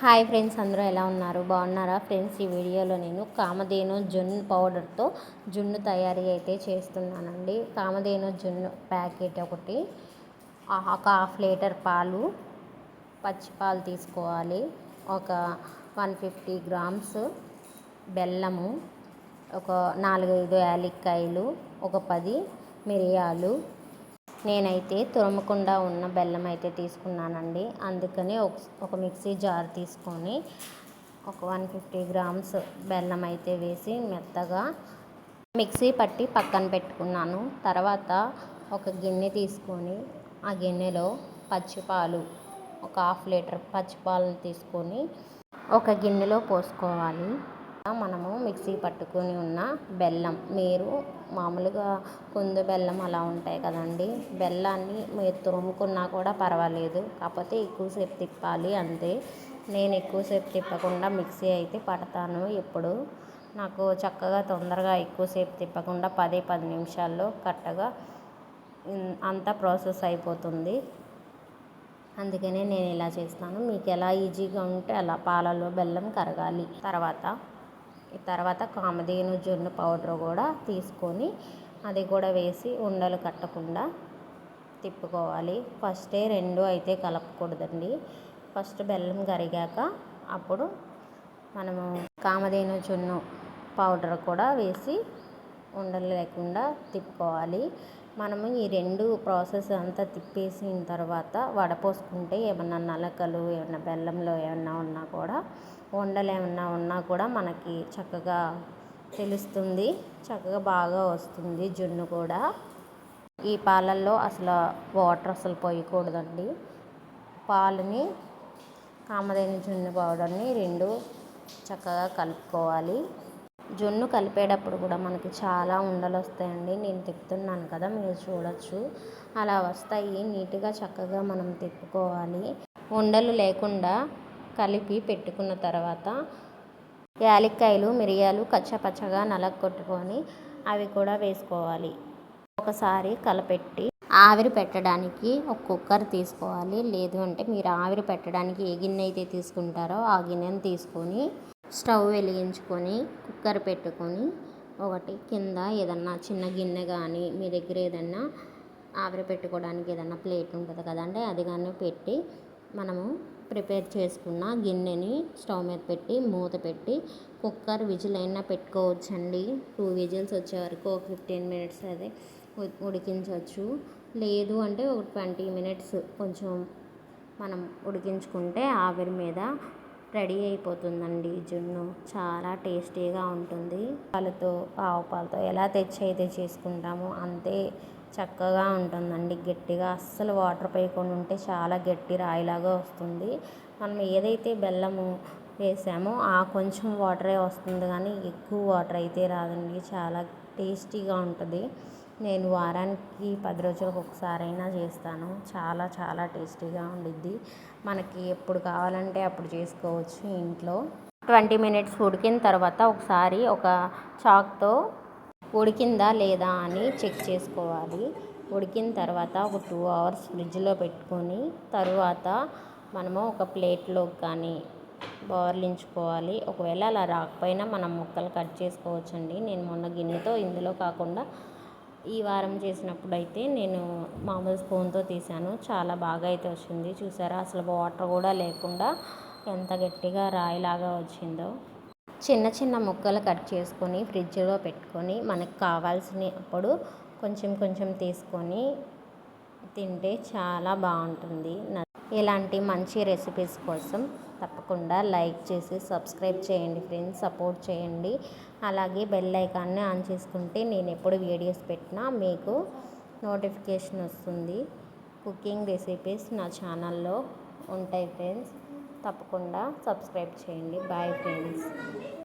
Hi friends అందరూ ఎలా ఉన్నారు? బాగున్నారా ఫ్రెండ్స్? ఈ వీడియోలో నేను కామధేను జున్ను పౌడర్తో జున్ను తయారీ అయితే చేస్తున్నానండి. కామధేను జున్ను ప్యాకెట్ ఒకటి ఒక హాఫ్ లీటర్ పాలు పచ్చి పాలు తీసుకోవాలి ఒక వన్ ఫిఫ్టీ గ్రామ్స్ బెల్లము ఒక నాలుగైదు యాలక్కాయలు ఒక పది మిరియాలు నేనైతే తురమకుండా ఉన్న బెల్లం అయితే తీసుకున్నానండి. అందుకని ఒక మిక్సీ జార్ తీసుకొని ఒక వన్ ఫిఫ్టీ గ్రామ్స్ బెల్లం అయితే వేసి మెత్తగా మిక్సీ పట్టి పక్కన పెట్టుకున్నాను. తర్వాత ఒక గిన్నె తీసుకొని ఆ గిన్నెలో పచ్చిపాలు ఒక హాఫ్ లీటర్ పచ్చిపాలను తీసుకొని ఒక గిన్నెలో పోసుకోవాలి. మనము మిక్సీ పట్టుకొని ఉన్న బెల్లం మీరు మామూలుగా కుందు బెల్లం అలా ఉంటాయి కదండి బెల్లాన్ని మీరు తురుముకున్నా కూడా పర్వాలేదు కాకపోతే ఎక్కువసేపు తిప్పాలి అంతే. నేను ఎక్కువసేపు తిప్పకుండా మిక్సీ అయితే పడతాను ఎప్పుడు. నాకు చక్కగా తొందరగా ఎక్కువసేపు తిప్పకుండా పదే పది నిమిషాల్లో కరెక్ట్గా అంతా ప్రాసెస్ అయిపోతుంది. అందుకనే నేను ఇలా చేస్తాను. మీకు ఎలా ఈజీగా ఉంటే అలా పాలలో బెల్లం కరగాలి. తర్వాత తర్వాత కామధేను జున్ను పౌడర్ కూడా తీసుకొని అది కూడా వేసి ఉండలు కట్టకుండా తిప్పుకోవాలి. ఫస్టే రెండు అయితే కలపకూడదండి. ఫస్ట్ బెల్లం కరిగాక అప్పుడు మనము కామధేను జున్ను పౌడర్ కూడా వేసి ఉండలు లేకుండా తిప్పుకోవాలి. మనము ఈ రెండు ప్రాసెస్ అంతా తిప్పేసిన తర్వాత వడపోసుకుంటే ఏమన్నా నలకలు ఏమన్నా బెల్లంలో ఏమన్నా ఉన్నా కూడా వండలు ఏమన్నా ఉన్నా కూడా మనకి చక్కగా తెలుస్తుంది. చక్కగా బాగా వస్తుంది జున్ను కూడా. ఈ పాలల్లో అసలు వాటర్ అసలు పోయకూడదండి. పాలని కామదైన జున్ను పౌడర్ని రెండు చక్కగా కలుపుకోవాలి. జున్ను కలిపేటప్పుడు కూడా మనకి చాలా ఉండలు వస్తాయండి నేను తిప్పుతున్నాను కదా మీరు చూడొచ్చు. అలా వస్తాయి. నీట్గా చక్కగా మనం తిప్పుకోవాలి. ఉండలు లేకుండా కలిపి పెట్టుకున్న తర్వాత యాలక్కాయలు మిరియాలు కచ్చపచ్చగా నలగొట్టుకొని అవి కూడా వేసుకోవాలి. ఒకసారి కలపెట్టి ఆవిరి పెట్టడానికి ఒక కుక్కర్ తీసుకోవాలి. లేదు అంటే మీరు ఆవిరి పెట్టడానికి ఏ గిన్నె అయితే తీసుకుంటారో ఆ గిన్నెను తీసుకొని స్టవ్ వెలిగించుకొని కుక్కర్ పెట్టుకొని ఒకటి కింద ఏదన్నా చిన్న గిన్నె కానీ మీ దగ్గర ఏదన్నా ఆవిరి పెట్టుకోవడానికి ఏదన్నా ప్లేట్ ఉంటుంది కదండి అది కానీ పెట్టి మనము ప్రిపేర్ చేసుకున్న గిన్నెని స్టవ్ మీద పెట్టి మూత పెట్టి కుక్కర్ విజిల్ అయినా పెట్టుకోవచ్చండి. టూ విజిల్స్ వచ్చే వరకు ఒక ఫిఫ్టీన్ మినిట్స్ అది ఉడికించవచ్చు. లేదు అంటే ఒక ట్వంటీ మినిట్స్ కొంచెం మనం ఉడికించుకుంటే ఆవిరి మీద రెడీ అయిపోతుందండి జున్ను. చాలా టేస్టీగా ఉంటుంది. పాలతో ఆవు పాలతో ఎలా తెచ్చి అయితే చేసుకుంటామో అంతే చక్కగా ఉంటుందండి. గట్టిగా అస్సలు వాటర్ పోయకుండా ఉంటే చాలా గట్టి రాయిలాగా వస్తుంది. మనం ఏదైతే బెల్లము వేసామో ఆ కొంచెం వాటరే వస్తుంది కానీ ఎక్కువ వాటర్ అయితే రాదండి. చాలా టేస్టీగా ఉంటుంది. నేను వారానికి పది రోజులకు ఒకసారైనా చేస్తాను. చాలా చాలా టేస్టీగా ఉండిద్ది. మనకి ఎప్పుడు కావాలంటే అప్పుడు చేసుకోవచ్చు ఇంట్లో. ట్వంటీ మినిట్స్ ఉడికిన తర్వాత ఒకసారి ఒక చాక్తో ఉడికిందా లేదా అని చెక్ చేసుకోవాలి. ఉడికిన తర్వాత ఒక టూ అవర్స్ ఫ్రిడ్జ్లో పెట్టుకొని తరువాత మనము ఒక ప్లేట్లో కానీ బోర్లించుకోవాలి. ఒకవేళ అలా రాకపోయినా మనం ముక్కలు కట్ చేసుకోవచ్చండి. నేను మొన్న గిన్నెతో ఇందులో కాకుండా ఈ వారం చేసినప్పుడు అయితే నేను మామూలు స్పూన్తో తీసాను చాలా బాగా అయితే వచ్చింది. చూసారా? అసలు వాటర్ కూడా లేకుండా ఎంత గట్టిగా రాయిలాగా వచ్చిందో. చిన్న చిన్న ముక్కలు కట్ చేసుకొని ఫ్రిడ్జ్లో పెట్టుకొని మనకు కావాల్సినప్పుడు కొంచెం కొంచెం తీసుకొని తింటే చాలా బాగుంటుంది. ఇలాంటి మంచి రెసిపీస్ కోసం తప్పకుండా లైక్ చేసి సబ్స్క్రైబ్ చేయండి ఫ్రెండ్స్ సపోర్ట్ చేయండి. అలాగే బెల్ ఐకాన్ని ఆన్ చేసుకుంటే నేను ఎప్పుడు వీడియోస్ పెట్టినా మీకు నోటిఫికేషన్ వస్తుంది. కుకింగ్ రెసిపీస్ నా ఛానల్లో ఉంటాయి ఫ్రెండ్స్ తప్పకుండా సబ్స్క్రైబ్ చేయండి. Bye friends